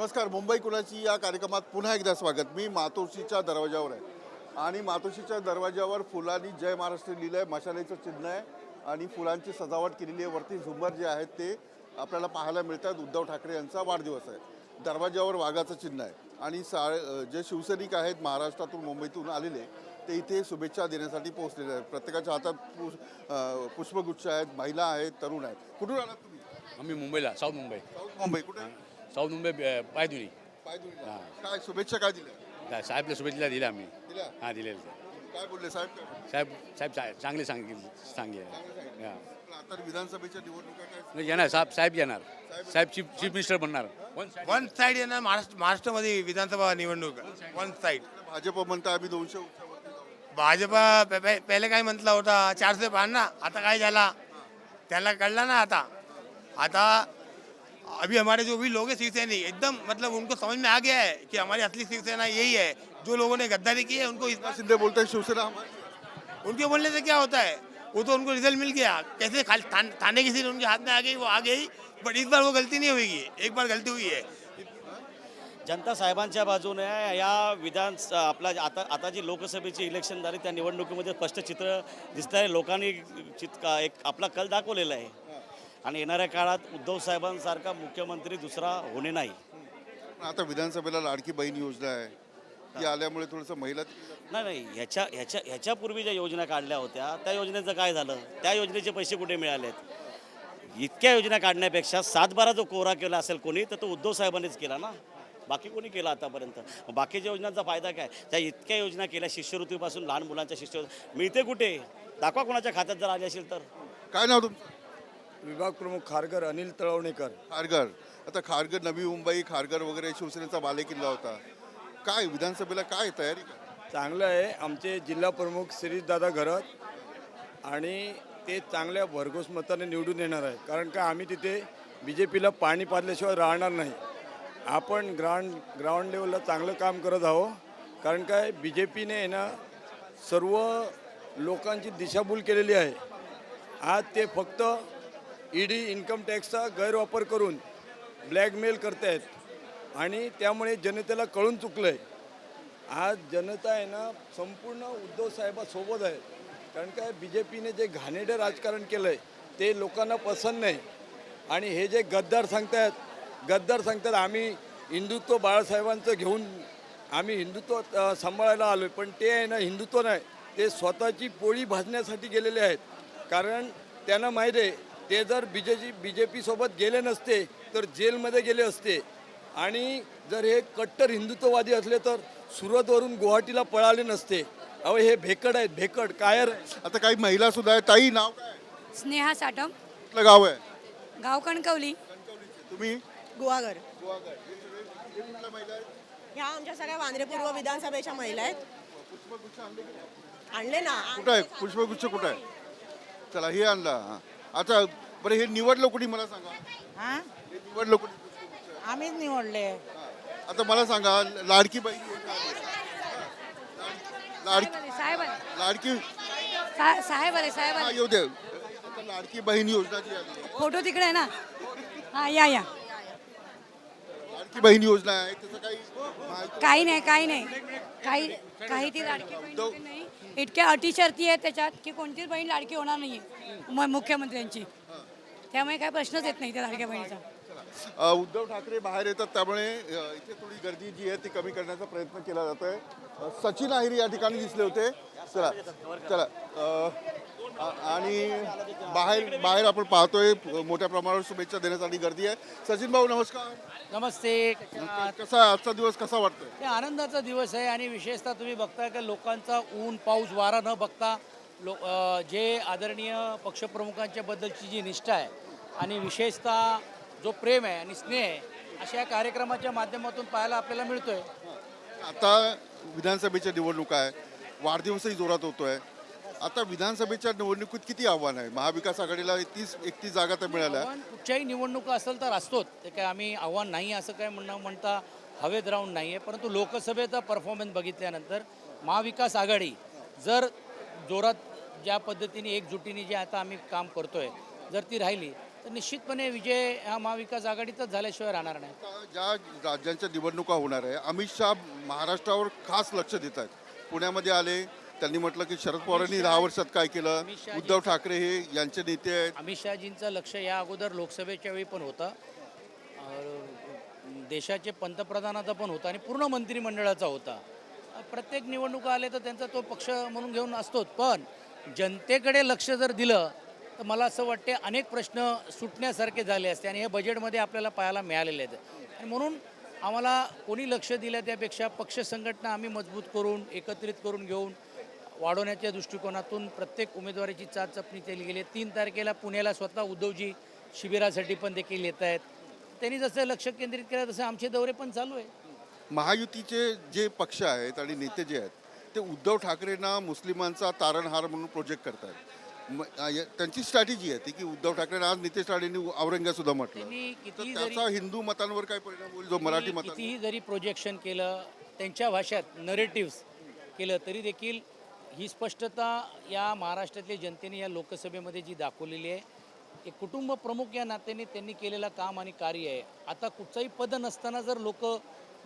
नमस्कार मुंबई कुणाची या कार्यक्रमात पुन्हा एकदा स्वागत. मी मातोश्रीच्या दरवाजावर आहे. आणि मातोश्रीच्या दरवाजावर फुलांनी जय महाराष्ट्र लिहिलं आहे मशालेचं चिन्ह आहे आणि फुलांची सजावट केलेली आहे. वरती झुंबर जे आहेत ते आपल्याला पाहायला मिळतात. उद्धव ठाकरे यांचा वाढदिवस आहे. दरवाजावर वाघाचं चिन्ह आहे. आणि सा जे शिवसैनिक आहेत महाराष्ट्रातून मुंबईतून आलेले ते इथे शुभेच्छा देण्यासाठी पोहोचलेले आहेत. प्रत्येकाच्या हातात पुष्पगुच्छ आहेत महिला आहेत तरुण आहेत. कुठून आलात तुम्ही? आम्ही मुंबईला साऊथ मुंबई. साऊथ मुंबई. कुठे? साऊथ मुंबई पायदुरी. पायदुरीला. काय शुभेच्छा काय दिल्या? त्या साहेबला शुभेच्छा दिल्या आम्ही. दिल्या? हां दिलेल्या काय बोलले साहेब? काय? साहेब साहेब चा- चांगले सांगितले सांगे हां. पण आता विधानसभेच्या निवडणुका काय? नाही येणार साहेब साहेब येणार. साहेब चीफ चीफ मिनिस्टर बनणार. वन साईड वन साइड आहे ना महाराष्ट्र महाराष्ट्रामध्ये विधानसभा निवडणूक. वन साइड भाजप म्हणता आम्ही दोनशे जाऊ. भाजपा पे- पे- पहिले काय म्हटलं होता चारशे ना आता काय झाला? त्याला कळला ना आता. आता अभी हमारे जो भी लोग हैं शिवसैनिक एकदम मतलब उनको समझ में आ गया है कि हमारी असली शिवसेना यही है। जो लोगों ने गद्दारी की है उनको इस बार शिंदे बोलते हैं शिवसेना हमारी। है. उनके बोलने से क्या होता है? वो तो उनको रिजल्ट मिल गया। कैसे खाली थान- थाने की सीट उनके हाथ में आ गई वो आ गई बट इस बार वो गलती नहीं होगी एक बार गलती हुई है। जनता साहेबांच्या बाजूने. या विधान आपला आता आता जी लोकसभेची इलेक्शन झाली त्या निवडणुकीमध्ये स्पष्ट चित्र दिसत आहे लोकांनी चित का- एक आपला कल दाखवलेला आहे. आणि येणाऱ्या काळात उद्धव साहेबांसारखा मुख्यमंत्री दुसरा होणे नाही. आता विधानसभेला लाडकी बहीण योजना आहे. ती आल्यामुळे थोडंसं महिला नाही नाही ह्याच्या ह्याच्या ह्याच्यापूर्वी ज्या योजना काढल्या होत्या त्या योजनेचं काय झालं? त्या योजनेचे पैसे कुठे मिळालेत? इतक्या योजना काढण्यापेक्षा सातबारा जो कोरा केला असेल कोणी तर तो उद्धव साहेबांनीच केला ना? बाकी कोणी केला आतापर्यंत? बाकीच्या योजनांचा फायदा काय? त्या इतक्या योजना केल्या शिष्यवृत्तीपासून लहान मुलांच्या शिष्यवृत्ती मिळते कुठे? दाखवा कोणाच्या खात्यात जर आली असेल तर. काय नाव तुमचं? विभाग प्रमुख खारगर अनिल तळवणेकर. खारघर. आता खारघर नवी मुंबई खारघर वगैरे शिवसेनेचा बालेकिल्ला होता. काय विधानसभेला काय तयारी? चांगलं आहे. आमचे जिल्हा प्रमुख श्रीदादा घरत आणि ते चांगल्या भरघोस मताने निवडून येणार आहे कारण का आम्ही तिथे बी जे पीला पाणी पाजल्याशिवाय राहणार नाही. आपण ग्राउंड ग्राउंड लेवलला चांगलं काम करत आहोत. कारण काय बी जे पीने आहे ना सर्व लोकांची दिशाभूल केलेली आहे. आज ते फक्त ईडी इन्कम टॅक्सचा गैरवापर करून ब्लॅकमेल करत आहेत आणि त्यामुळे जनतेला कळून चुकलं आहे आज जनता आहे ना संपूर्ण उद्धव साहेबासोबत आहे. कारण काय बी जे पीने जे घाणेरडं राजकारण केलं आहे ते लोकांना पसंत नाही. आणि हे जे गद्दार सांगतायत गद्दार सांगतात आम्ही हिंदुत्व बाळासाहेबांचं घेऊन आम्ही हिंदुत्व सांभाळायला आलो आहे पण ते आहे ना हिंदुत्व नाही. ते स्वतःची पोळी भाजण्यासाठी गेलेले आहेत. कारण त्यांना माहीत आहे ते जर बी जे बी जे पीसोबत गेले नसते तर जेलमध्ये गेले असते. आणि जर हे कट्टर हिंदुत्ववादी असले तर सुरतवरून गुवाहाटीला पळाले नसते. अहो हे भेकड आहेत भेकड. कायर आता काही महिला सुद्धा आहेत. ताई नाव काय? स्नेहा साटम कुठलं गाव आहे? गाव कणकवली. तुम्ही? आहेत? ह्या आमच्या सगळ्या वांद्रे पूर्व विधानसभेच्या महिला आहेत. आणले ना. कुठं आहे? पुष्पगुच्छ कुठं आहे? चला हे आणला. हा. आता बरं हे निवडलं कुणी मला सांगा हा हे निवडलं कुणी? आम्हीच निवडले. आता मला सांगा लाडकी योजना. हा. लाडकी साहेब लाडकी सा- साहेब आले साहेब हा आले येऊ दे आता लाडकी बहीण योजना जी आली आहे. फोटो तिकडे आहे ना हा या या लाडकी बहीण योजना आहे त्याचं काही माहिती- काही नाही काही नाही काही काही ती लाडकी बहीण वगैरे नाही इतक्या अटी शर्ती आहेत त्याच्यात की कोणतीच बहीण लाडकी होणार नाही आहे मुख्यमंत्र्यांची. त्यामुळे काही प्रश्नच येत नाही त्या लाडक्या बहिणीचा. अ, उद्धव ठाकरे बाहेर येतात त्यामुळे अ, इथे थोडी गर्दी जी आहे ती कमी करण्याचा प्रयत्न केला जातोय. सचिन आहिर या ठिकाणी दिसले होते. चला चला अ, आणि बाहेर बाहेर आपण पाहतोय मोठ्या प्रमाणावर शुभेच्छा देण्यासाठी गर्दी आहे. सचिन भाऊ नमस्कार. नमस्ते. कसा आजचा दिवस? कसा वाटतोय? हे आनंदाचा दिवस आहे आणि विशेषतः तुम्ही बघताय की लोकांचा ऊन पाऊस वारा न बघता लो जे आदरणीय पक्षप्रमुखांच्या बद्दलची जी निष्ठा आहे आणि विशेषतः जो प्रेम आहे आणि स्नेह आहे अशा या कार्यक्रमाच्या माध्यमातून पाहायला आपल्याला मिळतोय. आता विधानसभेच्या निवडणुका आहे. वाढदिवसही जोरात होतोय. आता विधानसभेच्या निवडणुकीत किती आव्हान आहे? महाविकास आघाडीला तीस एकतीस जागा तर मिळाल्या. आव्हान कुठच्याही निवडणुका असेल तर असतोच. ते काय आम्ही आव्हान नाही असं काय म्हणणं म्हणता हवेत राहून नाही आहे परंतु लोकसभेचा परफॉर्मन्स बघितल्यानंतर महाविकास आघाडी जर जोरात ज्या पद्धतीने एकजुटीने जे आता आम्ही काम करतोय जर ती राहिली तर निश्चितपणे विजय हा महाविकास आघाडीतच झाल्याशिवाय राहणार नाही. आता ज्या राज्यांच्या निवडणुका होणार आहे अमित शहा महाराष्ट्रावर खास लक्ष देत आहेत. पुण्यामध्ये आले त्यांनी म्हटलं की शरद पवारांनी दहा वर्षात काय केलं? उद्धव ठाकरे हे यांचे नेते आहेत. अमित शहाजींचं लक्ष या अगोदर लोकसभेच्या वेळी पण होतं. देशाचे पंतप्रधानाचा पण होता आणि पूर्ण मंत्रिमंडळाचा होता. प्रत्येक निवडणुका आले तर त्यांचा तो पक्ष म्हणून घेऊन असतोच. पण जनतेकडे लक्ष जर दिलं तर मला असं वाटते अनेक प्रश्न सुटण्यासारखे झाले असते आणि हे बजेटमध्ये आपल्याला पाहायला मिळालेले आहेत. आणि म्हणून आम्हाला कोणी लक्ष दिलं त्यापेक्षा पक्ष संघटना आम्ही मजबूत करून एकत्रित करून घेऊन वाढवण्याच्या दृष्टिकोनातून प्रत्येक उमेदवाराची चाचपणी केली गेली. आहे. तीन तारखेला पुण्याला स्वतः उद्धवजी शिबिरासाठी पण देखील येत आहेत. त्यांनी जसं लक्ष केंद्रित केलं तसं आमचे दौरे पण चालू आहे महायुतीचे जे पक्ष आहेत आणि नेते जे आहेत ते उद्धव ठाकरेंना मुस्लिमांचा तारणहार म्हणून प्रोजेक्ट करतात त्यांची स्ट्रॅटेजी आहे ती की उद्धव ठाकरेंना आज नितेश राणेंनी औरंगाबाद सुद्धा म्हटलं. त्याचा हिंदू मतांवर काय परिणाम होईल? जो मराठी मतांवर. कितीही जरी प्रोजेक्शन केलं त्यांच्या भाषेत नरेटिव्स केलं तरी देखील ही स्पष्टता या महाराष्ट्रातल्या जनतेने या लोकसभेमध्ये जी दाखवलेली आहे एक कुटुंब प्रमुख या नात्याने त्यांनी केलेलं काम आणि कार्य आहे. आता कुठचंही पद नसताना जर लोक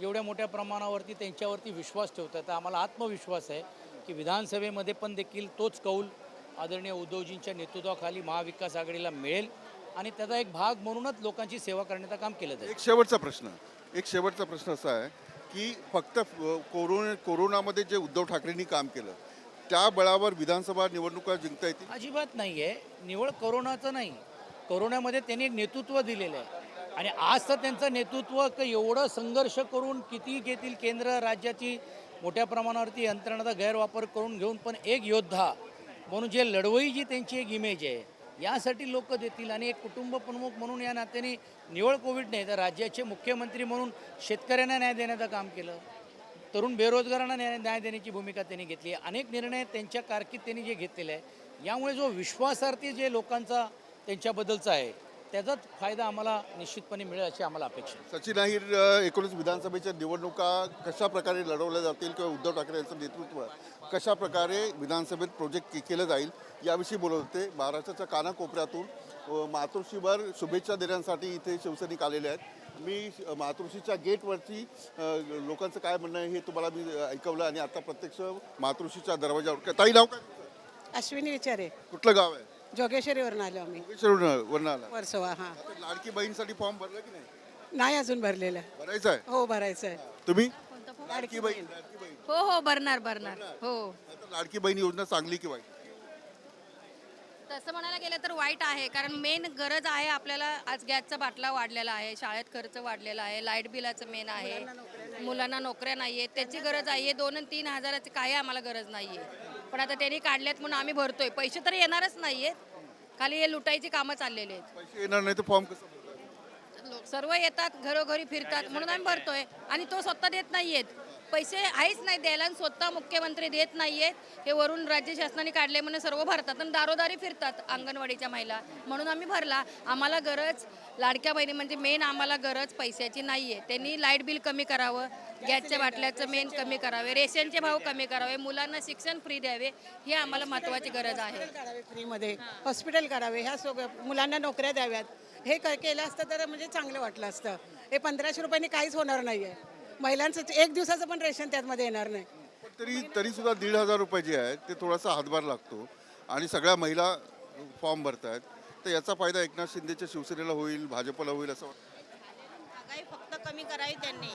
एवढ्या मोठ्या प्रमाणावरती त्यांच्यावरती विश्वास ठेवतात तर आम्हाला आत्मविश्वास आहे की विधानसभेमध्ये पण देखील तोच कौल आदरणीय उद्धवजींच्या नेतृत्वाखाली महाविकास आघाडीला मिळेल आणि त्याचा एक भाग म्हणूनच लोकांची सेवा करण्याचं काम केलं जाईल. एक शेवटचा प्रश्न एक शेवटचा प्रश्न असा आहे की फक्त कोरोना कोरोनामध्ये जे उद्धव ठाकरेंनी काम केलं त्या बळावर विधानसभा निवडणुका जिंकता येतील? अजिबात नाही आहे निवळ करोनाचं नाही. कोरोनामध्ये त्यांनी एक नेतृत्व दिलेलं आहे. आणि आज तर त्यांचं नेतृत्व एवढं संघर्ष करून किती घेतील केंद्र राज्याची मोठ्या प्रमाणावरती यंत्रणाचा गैरवापर करून घेऊन पण एक योद्धा म्हणून जे लढवई जी त्यांची एक इमेज आहे यासाठी लोक देतील. आणि एक कुटुंब प्रमुख म्हणून या नात्याने निवळ कोविड नाही तर राज्याचे मुख्यमंत्री म्हणून शेतकऱ्यांना न्याय देण्याचं काम केलं. तरुण बेरोजगारांना न्याय न्याय देण्याची भूमिका त्यांनी घेतली अनेक निर्णय त्यांच्या कारकीर्द त्यांनी जे घेतलेले आहे यामुळे जो विश्वासार्थी जे लोकांचा त्यांच्याबद्दलचा आहे त्याचाच फायदा आम्हाला निश्चितपणे मिळेल अशी आम्हाला अपेक्षा आहे. सचिन अहिर एकोणीस विधानसभेच्या निवडणुका कशा प्रकारे लढवल्या जातील किंवा उद्धव ठाकरे यांचं नेतृत्व कशा प्रकारे विधानसभेत प्रोजेक्ट केलं जाईल याविषयी बोलत होते. महाराष्ट्राच्या कानाकोपऱ्यातून अ, मातोश्रीवर शुभेच्छा देण्यासाठी इथे शिवसैनिक आलेले आहेत. मी अ, मातोश्रीच्या गेटवरती लोकांचं काय म्हणणं आहे हे तुम्हाला मी ऐकवलं आणि आता प्रत्यक्ष मातोश्रीच्या दरवाजावर ताई नाव काय? अश्विनी विचारे. कुठलं गाव आहे? जोगेश्वरीवरून आलो आम्ही. वरून आला. वर्सोवा हां. आता लाडकी बहीणसाठी फॉर्म भरला की नाही? नाही अजून भरलेलं. भरायचा आहे? हो भरायचं आहे. तुम्ही? लाडकी बहीण लाडकी बहीण. हो हो भरणार भरणार. हो. आता लाडकी बहीण योजना चांगली की वाईट? तसं म्हणायला गेलं तर वाईट आहे कारण मेन गरज आहे आपल्याला आज गॅसचा बाटला वाढलेला आहे शाळेत खर्च वाढलेला आहे लाइट बिलाचं मेन आहे मुलांना नोकऱ्या नाही आहेत त्याची गरज आहे. दोन आणि तीन हजाराची काही आम्हाला गरज नाही आहे पण आता त्यांनी काढल्यात म्हणून आम्ही भरतोय. पैसे तर येणारच नाही आहेत खाली हे लुटायची कामं चाललेली आहेत. पैसे येणार नाही तर फॉर्म कसं सर्व येतात घरोघरी फिरतात म्हणून आम्ही भरतोय. आणि तो स्वतः देत नाहीयेत. पैसे आहेच नाही द्यायला आणि स्वतः मुख्यमंत्री देत नाहीयेत हे वरून राज्य शासनाने काढले म्हणून सर्व भरतात आणि दारोदारी फिरतात अंगणवाडीच्या महिला. म्हणून आम्ही भरला. आम्हाला गरज लाडक्या बहिणी म्हणजे मेन आम्हाला गरज पैशाची नाही आहे त्यांनी लाइट बिल कमी करावं गॅसच्या बाटल्याचं मेन कमी करावे रेशनचे भाव कमी करावे मुलांना शिक्षण फ्री द्यावे ही आम्हाला महत्त्वाची गरज आहे. फ्रीमध्ये हॉस्पिटल काढावे. ह्या सगळ्या मुलांना नोकऱ्या द्याव्यात. हे क केलं असतं तर म्हणजे चांगलं वाटलं असतं. हे पंधराशे रुपयांनी काहीच होणार नाही आहे महिलांचं एक दिवसाचं पण रेशन त्यामध्ये येणार नाही. पण तरी तरी सुद्धा दीड हजार रुपये जे आहेत ते थोडासा हातभार लागतो. आणि सगळ्या महिला फॉर्म भरतायत. तर याचा फायदा एकनाथ शिंदेच्या शिवसेनेला होईल भाजपला होईल असं वाटतं? महागाई फक्त कमी करावी त्यांनी.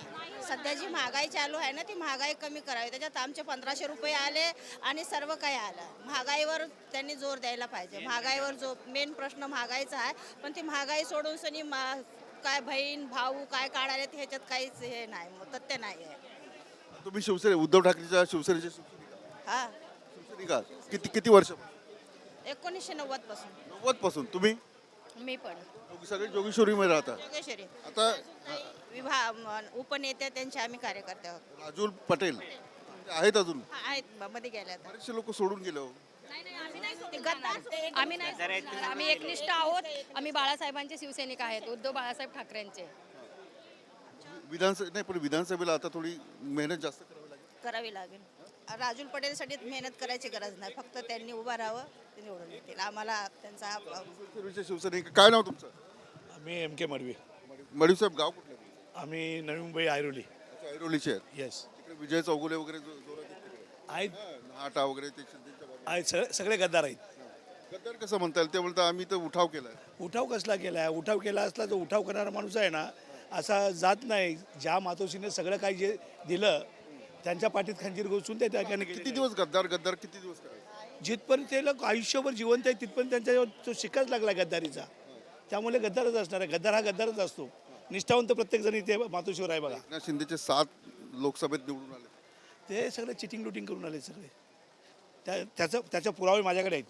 सध्या जी महागाई चालू आहे ना ती महागाई कमी करावी. त्याच्यात आमचे पंधराशे रुपये आले आणि सर्व काही आलं. महागाईवर त्यांनी जोर द्यायला पाहिजे. महागाईवर जो मेन प्रश्न महागाईचा आहे पण ती महागाई सोडून सनी मा काय बहीण भाऊ काय काढायला ह्याच्यात काहीच हे नाही मग तथ्य नाही आहे. तुम्ही शिवसेने उद्धव ठाकरेच्या शिवसेनेच्या शिवसैनिका हा. शिवसैनिका किती किती वर्ष? एकोणीसशे नव्वदपासून. नव्वदपासून. तुम्ही? मी पण. सगळे जोगेश्वरीमध्ये राहता. योगेश्वरी आता विभा म- उपनेते त्यांचे आम्ही कार्यकर्ते आहोत. राजूल पटेल. आहेत अजून? हा, आहेत. ब- मध्ये गेले आता. बरेचसे लोक सोडून गेले हो. ते आम्ही नाही आम्ही एकनिष्ठ आहोत. आम्ही बाळासाहेबांचे शिवसैनिक आहेत. उद्धव बाळासाहेब ठाकरेंचे. विधानसभा नाही पण विधानसभेला आता थोडी मेहनत जास्त करावी लागेल. करावी लागेल. राजूल पटेलसाठी मेहनत करायची गरज नाही. फक्त त्यांनी उभं राहावं ते निवडून येतील. आम्हाला त्यांचा पूर्वीचे शिवसैनिक काय नाव तुमचं? मी एम के मडवी. मडवी साहेब गाव कुठलं? आम्ही नवी मुंबई आयरोली अच्छा, ऐरोलीचे आहेत. येस तिकडे विजय चौगुले वगैरे जो- जोरात आहेत. आहेत नाटा वगैरे ते शिंदेच्या बाजूला. आहेत सगळे सगळे गद्दार आहेत. गद्दार कसं म्हणता येईल? ते बोलतात आम्ही तर उठाव केलाय. उठाव कसला केला आहे उठाव केला असला जो उठाव करणारा माणूस आहे ना असा जात नाही. ज्या मातोश्रीने सगळं काही जे दिलं त्यांच्या पाठीत खंजीर घुसून ते त्या ठिकाणी किती दिवस गद्दार गद्दार किती दिवस करायचे? जिथपर्यंत ते लोक आयुष्यभर जिवंत आहे तिथपर्यंत त्यांच्यावर तो शिकाच लागला गद्दारीचा. त्यामुळे गद्दारच असणार आहे. गद्दार हा गद्दारच असतो. निष्ठावंत प्रत्येक जण इथे मातोश्रीवर आहे बघा. एकनाथ शिंदेचे सात लोकसभेत निवडून आले. ते सगळे चिटिंग लुटिंग करून आले सगळे. त्या त्याचं त्याचे पुरावे माझ्याकडे आहेत.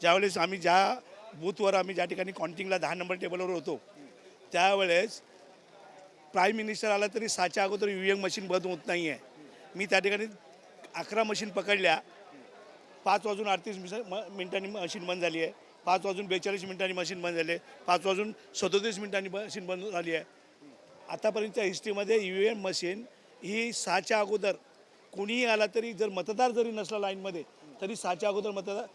ज्यावेळेस आम्ही ज्या बूथवर आम्ही ज्या ठिकाणी काउंटिंगला दहा नंबर टेबलवर होतो त्यावेळेस प्राईम मिनिस्टर आला तरी साच्या अगोदर यू एम मशीन बंद होत नाही आहे मी त्या ठिकाणी अकरा मशीन पकडल्या. पाच वाजून अडतीस मिस- मिनिटांनी मशीन बंद झाली आहे पाच वाजून बेचाळीस मिनिटांनी मशीन बंद झाली आहे पाच वाजून सदोतीस मिनिटांनी मशीन बंद झाली आहे आतापर्यंतच्या हिस्ट्रीमध्ये यू एम मशीन ही सहाच्या अगोदर कोणीही आला तरी जर मतदार जरी नसला लाईनमध्ये तरी सहाच्या अगोदर मतदार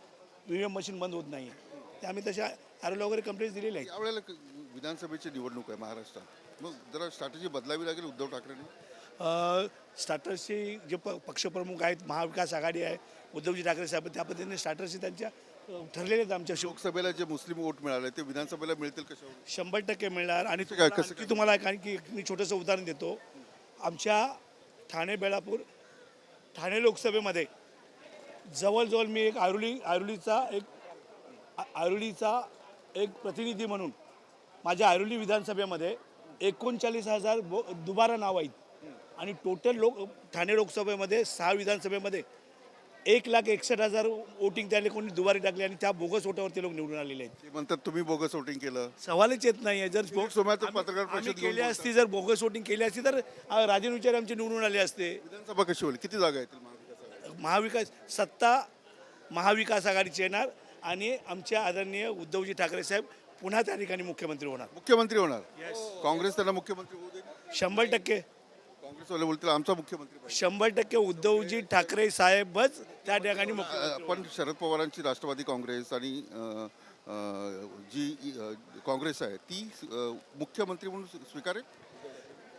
यू एम मशीन बंद होत नाही आहे ते आम्ही तशा आरोला वगैरे कंप्लेंट्स दिलेल्या आहेत. यावेळेला क- विधानसभेची निवडणूक आहे महाराष्ट्रात. मग जरा स्ट्रॅटेजी बदलावी लागेल उद्धव ठाकरेंनी? अ, स्टार्टर्सची जे प पक्षप्रमुख आहेत महाविकास आघाडी आहे उद्धवजी ठाकरे साहेब त्या पद्धतीने स्टार्टर्सची त्यांच्या अ, ठरलेले आहेत आमच्या लोकसभेला जे मुस्लिम वोट मिळाले ते विधानसभेला मिळतील कशावर शंभर टक्के मिळणार आणि काय- तुम्हाला कसं आणखी तुम्हाला कारण की मी छोटंसं उदाहरण देतो. आमच्या ठाणे बेलापूर ठाणे लोकसभेमध्ये जवळजवळ मी एक आरुली आरुलीचा एक आरुलीचा एक प्रतिनिधी म्हणून माझ्या आरुली विधानसभेमध्ये एकोणचाळीस हजार बो दुबारा नाव आहेत. आणि टोटल लोक ठाणे लोकसभेमध्ये सहा विधानसभेमध्ये एक लाख एकसष्ट हजार वोटिंग त्याने कोणी दुबारी टाकली आणि त्या बोगस वोटावर ते लोक निवडून आलेले आहेत. ते म्हणतात तुम्ही बोगस वोटिंग केलं. सवालच येत नाही आहे. जर पत्रकार आम्ही परिषद घेऊन केली असती जर बोगस वोटिंग केली असती तर अ, राजन विचार आमचे निवडून आले असते. विधानसभा कशी होईल? किती जागा येतील महाविकास सत्ता महाविकास आघाडीची येणार आणि आमच्या आदरणीय उद्धवजी ठाकरे साहेब पुन्हा त्या ठिकाणी मुख्यमंत्री होणार. मुख्यमंत्री होणार. काँग्रेस त्यांना मुख्यमंत्री होऊ देईल शंभर टक्के. काँग्रेसवाले बोलतील आमचा मुख्यमंत्री पाहिजे. शंभर टक्के उद्धवजी ठाकरे साहेबच त्या ठिकाणी अ, पण शरद पवारांची राष्ट्रवादी काँग्रेस आणि अ, अ, जी अ, काँग्रेस आहे ती अ, मुख्यमंत्री म्हणून स्वी- स्वीकारेल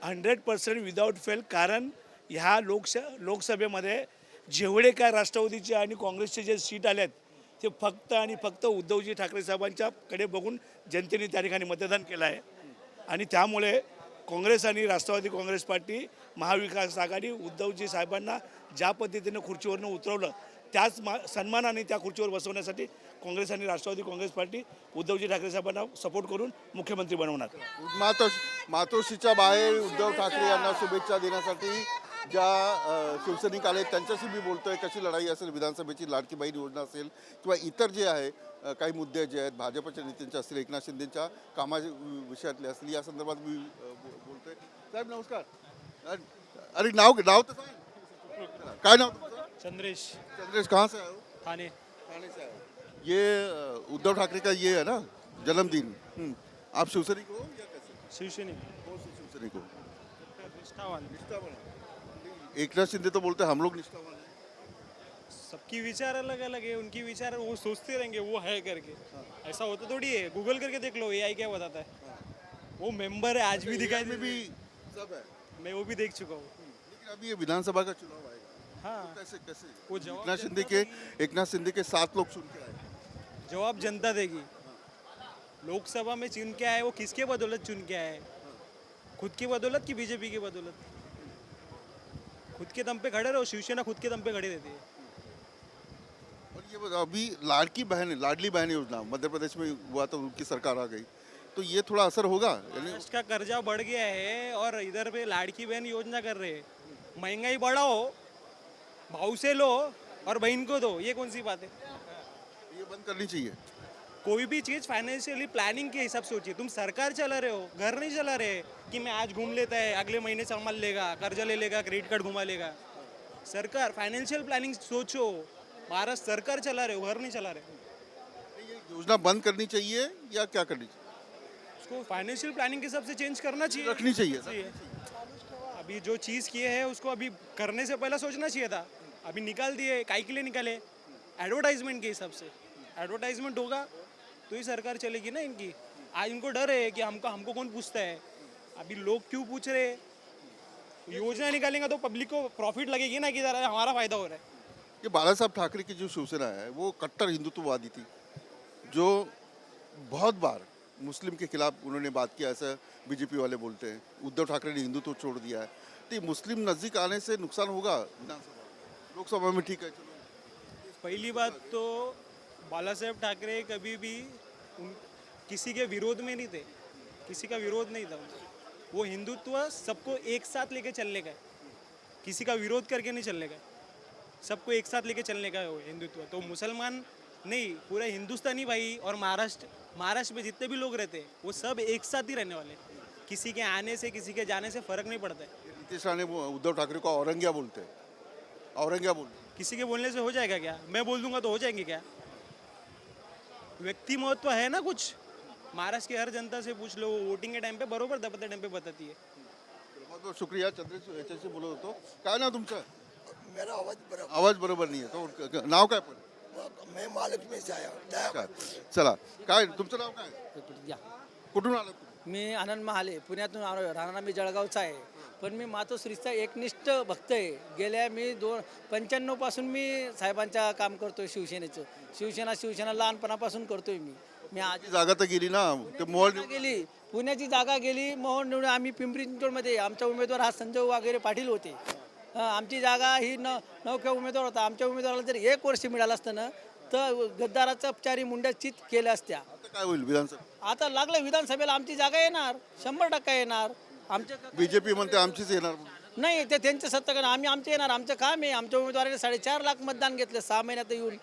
हंड्रेड पर्सेंट विदाऊट फेल कारण ह्या लोकस लोकसभेमध्ये जेवढे काय राष्ट्रवादीचे आणि काँग्रेसचे जे सीट आले आहेत ते फक्त आणि फक्त उद्धवजी ठाकरे साहेबांच्याकडे बघून जनतेने त्या ठिकाणी मतदान केलं आहे आणि त्यामुळे काँग्रेस आणि राष्ट्रवादी काँग्रेस पार्टी महाविकास आघाडी उद्धवजी साहेबांना ज्या पद्धतीनं खुर्चीवरनं उतरवलं त्याच मा सन्मानाने त्या खुर्चीवर बसवण्यासाठी काँग्रेस आणि राष्ट्रवादी काँग्रेस पार्टी उद्धवजी ठाकरे साहेबांना सपोर्ट करून मुख्यमंत्री बनवणार. मातोश मातोश्रीच्या बाहेर उद्धव ठाकरे यांना शुभेच्छा देण्यासाठी ज्या शिवसैनिक आले त्यांच्याशी मी बोलतोय कशी लढाई असेल विधानसभेची लाडकी बहीण योजना असेल किंवा इतर जे आहे काही मुद्दे जे आहेत भाजपच्या नेत्यांचे असतील एकनाथ शिंदेच्या कामा विषयातले असतील या संदर्भात मी बोलतोय. साहेब नमस्कार. अरे- नाव नाव तर काय नाव चंद्रेश. चंद्रेश कहाँ से हो? थाने थाने से आए हो। ये उद्धव ठाकरे का ये है ना जन्मदिन। आप शिवसैनिक हो या कैसे? शिवसैनिक. शिवसैनिक हो? निष्ठावान. एकनाथ शिंदे तो बोलते हैं हम लोग निष्ठावान हैं। सबकी विचार अलग अलग है उनकी विचार वो सोचते रहेंगे वो है करके। ऐसा होता थोड़ी है गूगल करके देख लो एआई क्या बताता है। वो मेंबर है आज भी दिखाई में भी सब है। मैं वो भी देख चुका हूँ। लेकिन अभी ये विधानसभा का चुनाव आएगा। हाँ। कैसे कैसे? वो जवाब एकनाथ शिंदे के एकनाथ शिंदे के सात लोग चुन के आए। जवाब जनता देगी। लोकसभा में चुन के आए वो किसके बदौलत चुन के आए? खुद की बदौलत की बीजेपी की बदौलत? खुद के दम पे खड़े रहो शिवसेना खुद के दम पे खड़ी रहती है। और ये अभी लाड़की बहन लाडली बहन योजना मध्य प्रदेश में हुआ तो उनकी सरकार आ गई। तो ये थोड़ा असर होगा? यानी महाराष्ट्र का कर्जा बढ़ गया है और इधर पे लाड़की बहन योजना कर रहे हैं। महँगाई बढ़ाओ भाव से लो और बहन को दो ये कौन सी बात है? ये बंद करनी चाहिए। कोई भी चीज़ फाइनेंशियली प्लानिंग के हिसाब से है तुम सरकार चला रहे हो घर नहीं चला रहे कि मैं आज घूम लेता है अगले महीने संभाल लेगा कर्जा ले लेगा क्रेडिट कार्ड घुमा लेगा। सरकार फाइनेंशियल प्लानिंग सोचो। महाराष्ट्र सरकार चला रहे हो घर नहीं चला रहे ये योजना बंद करनी चाहिए या क्या करनी चाहिए? उसको फाइनेंशियल प्लानिंग के हिसाब से चेंज करना चाहिए। रखनी चाहिए चाहिए अभी जो चीज़ किए हैं उसको अभी करने से पहले सोचना चाहिए था। अभी निकाल दिए काय के लिए निकाले। एडवर्टाइजमेंट के हिसाब से। एडवर्टाइजमेंट होगा। तो ही सरकार चलेगी ना इनकी? आज इनको डर है कि हमको हमको कौन पूछता है? अभी लोग क्यों पूछ रहे हैं? योजना निकालेंगे तो पब्लिक को प्रॉफिट लगेगी ना कि जरा हमारा फ़ायदा हो रहा है। ये बाला साहब ठाकरे की जो शिवसेना है वो कट्टर हिंदुत्ववादी थी जो बहुत बार मुस्लिम के खिलाफ उन्होंने बात किया ऐसा बीजेपी वाले बोलते हैं। उद्धव ठाकरे ने हिंदुत्व छोड़ दिया है। तो ये मुस्लिम नज़दीक आने से नुकसान होगा? लोकसभा में ठीक है चलो। पहली बात तो बाला साहेब ठाकरे कभी भी उन किसी के विरोध में नहीं थे। किसी का विरोध नहीं था उनका। वो हिंदुत्व सबको एक साथ लेके चलने का है। किसी का विरोध करके नहीं चलने का सबको एक साथ लेके चलने का है वो हिंदुत्व। तो मुसलमान नहीं पूरा हिंदुस्तानी भाई और महाराष्ट्र महाराष्ट्र में जितने भी लोग रहते हैं वो सब एक साथ ही रहने वाले किसी के आने से किसी के जाने से फ़र्क नहीं पड़ता है। नीतीश राणे उद्धव ठाकरे को औरंग्या बोलते हैं। औरंग्या बोलते किसी के बोलने से हो जाएगा क्या? मैं बोल दूँगा तो हो जाएँगे क्या? व्यक्ति महत्त्व है ना कुछ? महाराष्ट्र की हर जनता से पूछ लो वोटिंग के टाइम पे बरोबर दबते टाइम पे बताती है। बहुत बहुत शुक्रिया चंद्रेश याच्याशी बोलत होतो काय नाव तुमचं मेरा आवाज बरोबर आवाज बरोबर नाही आहे तो नाव काय पण? मैं महालक्ष्मी से आया दया काय चला काय तुमचं नाव काय? कुठून आलं तुम्ही? मी आनंद महाले पुण्यातून आलो राहणार मी जळगावचा आहे. पण मी मातोश्रीचा एकनिष्ठ भक्त आहे. गेल्या मी दोन पंच्याण्णवपासून मी साहेबांच्या काम करतोय शिवसेनेचं. शिवसेना शिवसेना लहानपणापासून करतोय मी. मी आज जागा तर गेली ना. ते जागा गेली. पुण्याची जागा गेली. मोहन निवडून आम्ही पिंपरी चिंचवडमध्ये आमचा उमेदवार हा संजय वागेरे पाटील होते. आमची जागा ही न नौख्या उमेदवार होता. आमच्या उमेदवाराला जर एक वर्ष मिळालं असतं ना तर गद्दाराचा चारी मुंड्या चित केल्या असत्या. काय होईल विधानसभा? आता लागलं विधानसभेला आमची जागा येणार. शंभर टक्का येणार. आमच्या बीजेपी म्हणते आमचीच येणार. नाही ते त्यांचं सत्ता आम्ही आमचे येणार. आमचं काम आहे. आमच्या उमेदवाराने साडेचार लाख मतदान घेतलं. सहा महिन्यात येऊन.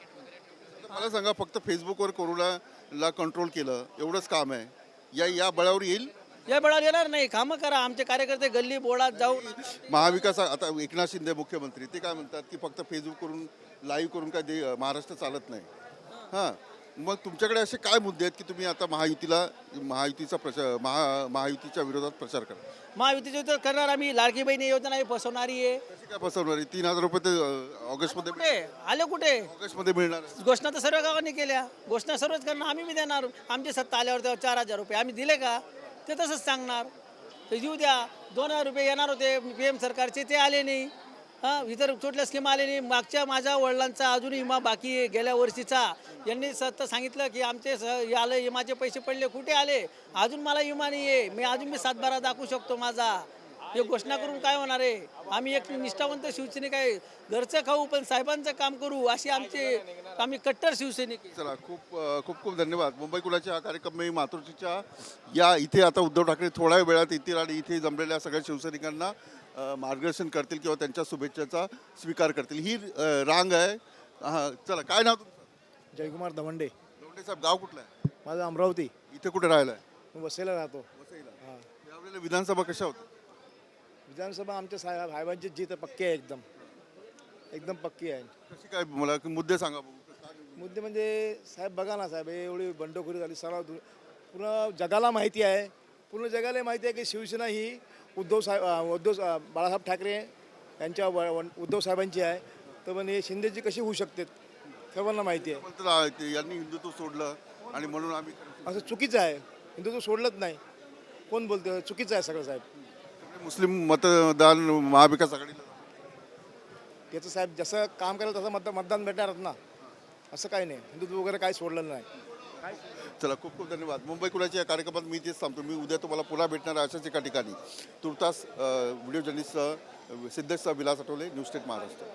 मला सांगा फक्त फेसबुकवर कोरोनाला कंट्रोल केलं एवढंच काम आहे. या या बळावर येईल? या वेळावर येणार नाही. कामं करा. आमचे कार्यकर्ते गल्ली बोळात जाऊन महाविकास आता एकनाथ शिंदे मुख्यमंत्री ते काय म्हणतात की फक्त फेसबुक करून लाईव्ह करून काय दे महाराष्ट्र चालत नाही? हां. मग तुमच्याकडे असे काय मुद्दे आहेत की तुम्ही आता महायुतीला महायुतीचा प्रचार महा महायुतीच्या विरोधात प्रचार करा? महायुतीचे तर करणार आम्ही. लाडकी बहिणी योजना ही फसवणारी आहे. कशी काय फसवणार? आहे? तीन हजार रुपये ते अं, ऑगस्टमध्ये कुठे? आले कुठे? ऑगस्टमध्ये मिळणार आहे. घोषणा तर सर्व गावांनी केल्या. घोषणा सर्वच करणार. आम्ही बी देणार. आमची सत्ता आल्यावर तेव्हा चार हजार रुपये. आम्ही दिले का? ते तसंच सांगणार. ते येऊ द्या. दोन हजार रुपये येणार होते. पी एम सरकारचे. ते आले नाही. इतर कुठल्या स्कीम आले नाही मागच्या माझ्या वडिलांचा अजूनही विमा बाकी आहे. गेल्या वर्षीचा. यांनी सत्त सांगितलं की आमचे स आलं विमाचे पैसे पडले. कुठे आले? अजून मला विमा नाही आहे मी अजून मी सातबारा दाखवू शकतो माझा. हे घोषणा करून काय होणार आहे? आम्ही एक निष्ठावंत शिवसैनिक आहे. घरचं खाऊ पण साहेबांचं काम करू अशी आमचे आम्ही कट्टर शिवसैनिक चला खूप खूप खूप धन्यवाद. मुंबई कुलाच्या हा कार्यक्रम मी मातोश्रीच्या या इथे आता उद्धव ठाकरे थोड्या वेळात येतील आणि इथे जमलेल्या सगळ्या शिवसैनिकांना मार्गदर्शन करतील किंवा त्यांच्या शुभेच्छाचा स्वीकार करतील. ही रांग आहे. हा चला काय नाव तुमचं? जयकुमार दवंडे. लोंढे साहेब गाव कुठलं आहे? माझं अमरावती. इथे कुठे राहिलं आहे मी वसईला राहतो. वसईला. यावेळेला विधानसभा कशा होत्या? विधानसभा आमच्या साहेब साहेबांची जीत पक्की आहे एकदम. एकदम पक्की आहे. कशी काय मला मुद्दे सांगा मुद्दे म्हणजे साहेब बघा ना साहेब हे एवढी बंडखोरी झाली सर्व पूर्ण जगाला माहिती आहे. पूर्ण जगाला माहिती आहे की शिवसेना ही उद्धव साहेब उद्धव बाळासाहेब ठाकरे यांच्या उद्धव साहेबांची आहे. तर पण हे शिंदेची कशी होऊ शकते सर्वांना माहिती आहे. यांनी हिंदुत्व सोडलं आणि म्हणून आम्ही असं चुकीचं आहे. हिंदुत्व सोडलंच नाही. कोण बोलतं चुकीचं आहे सगळं साहेब. मुस्लिम मतदान महाविकास आघाडीला. त्याचं साहेब जसं काम करायला तसं मतदान मतदान भेटणारच ना. असं काही नाही. हिंदुत्व वगैरे काही सोडलेलं नाही. चला खूप खूप धन्यवाद. मुंबई कुणाच्या या कार्यक्रमात? मी तेच सांगतो. मी उद्या तुम्हाला पुन्हा भेटणार अशाच एका ठिकाणी. तुर्तास video journalist Siddhesh Vilas Athavale news state Maharashtra.